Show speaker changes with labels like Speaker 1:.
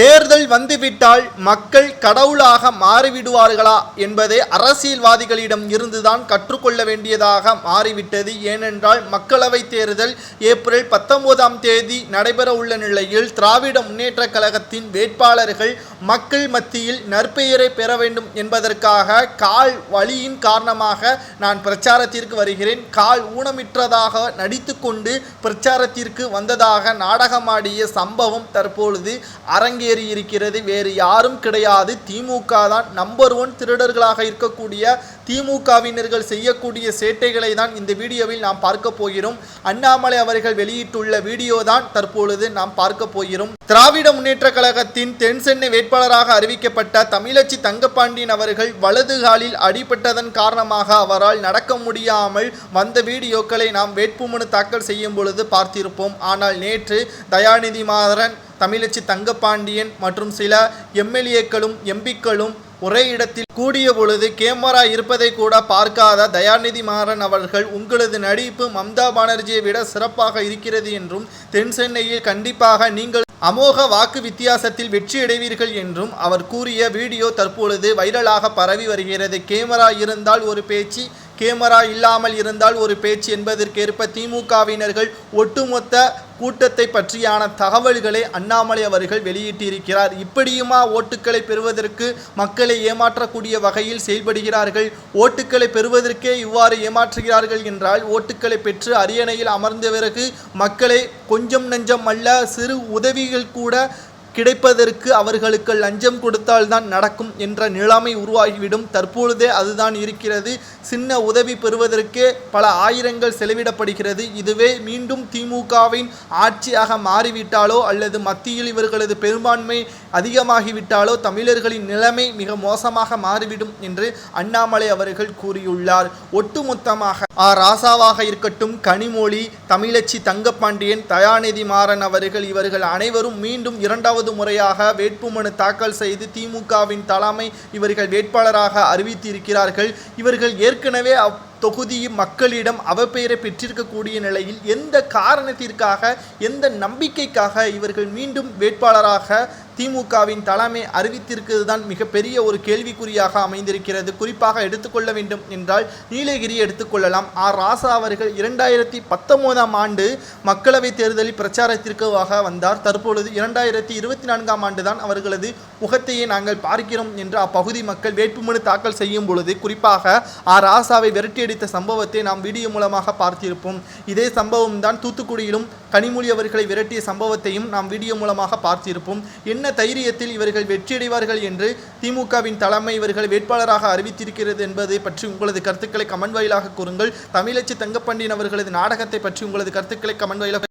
Speaker 1: தேர்தல் வந்துவிட்டால் மக்கள் கடவுளாக மாறிவிடுவார்களா என்பதை அரசியல்வாதிகளிடம் இருந்துதான் கற்றுக்கொள்ள வேண்டியதாக மாறிவிட்டது. ஏனென்றால் மக்களவைத் தேர்தல் ஏப்ரல் பத்தொன்பதாம் தேதி நடைபெற உள்ள நிலையில் திராவிட முன்னேற்றக் கழகத்தின் வேட்பாளர்கள் மக்கள் மத்தியில் நற்பெயரை பெற வேண்டும் என்பதற்காக கால் வலியின் காரணமாக நான் பிரச்சாரத்திற்கு வருகிறேன். கால் ஊனமிற்றதாக நடித்துக்கொண்டு பிரச்சாரத்திற்கு வந்ததாக நாடகமாடிய சம்பவம் தற்பொழுது அரங்கே அரங்கேறி இருக்கிறது வேறு யாரும் கிடையாது. திமுக தான் நம்பர் ஒன் திருடர்களாக இருக்கக்கூடிய திமுகவினர்கள் செய்யக்கூடிய சேட்டைகளை தான் இந்த வீடியோவில் நாம் பார்க்க போகிறோம். அண்ணாமலை அவர்கள் வெளியிட்டுள்ள வீடியோ தான் தற்பொழுது நாம் பார்க்க போகிறோம். திராவிட முன்னேற்ற கழகத்தின் தென் சென்னை வேட்பாளராக அறிவிக்கப்பட்ட தமிழச்சி தங்கப்பாண்டியன் அவர்கள் வலது காலில் அடிபட்டதன் காரணமாக அவரால் நடக்க முடியாமல் வந்த வீடியோக்களை நாம் வேட்புமனு தாக்கல் செய்யும் பொழுது பார்த்திருப்போம். ஆனால் நேற்று தயாநிதி மாறன் தமிழச்சி தங்கப்பாண்டியன் மற்றும் சில எம்எல்ஏக்களும் எம்பிக்களும் ஒரே இடத்தில் கூடிய பொழுது கேமரா இருப்பதை கூட பார்க்காத தயாநிதி மாறன் அவர்கள் உங்களது நடிப்பு மம்தா பானர்ஜியை விட சிறப்பாக இருக்கிறது என்றும் தென் சென்னையில் கண்டிப்பாக நீங்கள் அமோக வாக்கு வித்தியாசத்தில் வெற்றியடைவீர்கள் என்றும் அவர் கூறிய வீடியோ தற்பொழுது வைரலாக பரவி வருகிறது. கேமரா இருந்தால் ஒரு பேச்சு கேமரா இல்லாமல் இருந்தால் ஒரு பேச்சு என்பதற்கேற்ப திமுகவினர்கள் ஒட்டுமொத்த கூட்டத்தை பற்றியான தகவல்களை அண்ணாமலை அவர்கள் வெளியிட்டிருக்கிறார். இப்படியுமா ஓட்டுக்களை பெறுவதற்கு மக்களை ஏமாற்றக்கூடிய வகையில் செயல்படுகிறார்கள்? ஓட்டுக்களை பெறுவதற்கே இவ்வாறு ஏமாற்றுகிறார்கள் என்றால் ஓட்டுக்களை பெற்று அரியணையில் அமர்ந்த பிறகு மக்களை கொஞ்சம் நஞ்சம் அல்ல சிறு உதவிகள் கூட கிடைப்பதற்கு அவர்களுக்கு லஞ்சம் கொடுத்தால்தான் நடக்கும் என்ற நிலைமை உருவாகிவிடும். தற்பொழுதே அதுதான் இருக்கிறது. சின்ன உதவி பெறுவதற்கே பல ஆயிரங்கள் செலவிடப்படுகிறது. இதுவே மீண்டும் திமுகவின் ஆட்சியாக மாறிவிட்டாலோ அல்லது மத்தியில் இவர்களது பெரும்பான்மை அதிகமாகிவிட்டாலோ தமிழர்களின் நிலைமை மிக மோசமாக மாறிவிடும் என்று அண்ணாமலை அவர்கள் கூறியுள்ளார். ஒட்டுமொத்தமாக ஆ ராசாவாக இருக்கட்டும் கனிமொழி தமிழச்சி தங்கப்பாண்டியன் தயாநிதி மாறன் அவர்கள் இவர்கள் அனைவரும் மீண்டும் இரண்டாவது முறையாக வேட்புமனு தாக்கல் செய்து திமுகவின் தலைமை இவர்கள் வேட்பாளராக அறிவித்திருக்கிறார்கள். இவர்கள் ஏற்கனவே அவ் தொகுதியும் மக்களிடம் அவப்பெயரை பெற்றிருக்கக்கூடிய நிலையில் எந்த காரணத்திற்காக எந்த நம்பிக்கைக்காக இவர்கள் மீண்டும் வேட்பாளராக திமுகவின் தலைமை அறிவித்திருக்கிறது தான் மிகப்பெரிய ஒரு கேள்விக்குறியாக அமைந்திருக்கிறது. குறிப்பாக எடுத்துக்கொள்ள வேண்டும் என்றால் நீலகிரி எடுத்துக்கொள்ளலாம் ஆர். ராசா அவர்கள் இரண்டாயிரத்தி பத்தொன்பதாம் ஆண்டு மக்களவைத் தேர்தலில் பிரச்சாரத்திற்காக வந்தார். தற்பொழுது இரண்டாயிரத்தி இருபத்தி நான்காம் ஆண்டு தான் அவர்களது முகத்தையே நாங்கள் பார்க்கிறோம் என்று அப்பகுதி மக்கள் வேட்புமனு தாக்கல் செய்யும் பொழுது குறிப்பாக ஆர். ராசாவை விரட்டியடித்த சம்பவத்தை நாம் வீடியோ மூலமாக பார்த்திருப்போம். இதே சம்பவம் தான் தூத்துக்குடியிலும் கனிமொழி அவர்களை விரட்டிய சம்பவத்தையும் நாம் வீடியோ மூலமாக பார்த்திருப்போம். என்ன தைரியத்தில் இவர்கள் வெற்றியடைவார்கள் என்று திமுகவின் தலைமை இவர்கள் வேட்பாளராக அறிவித்திருக்கிறது என்பதை பற்றி உங்களது கருத்துக்களை கமெண்ட் வாயிலாக கூறுங்கள். தமிழச்சி தங்கப்பாண்டியன் அவர்களது நாடகத்தை பற்றி உங்களது கருத்துக்களை கமெண்ட் வாயிலாக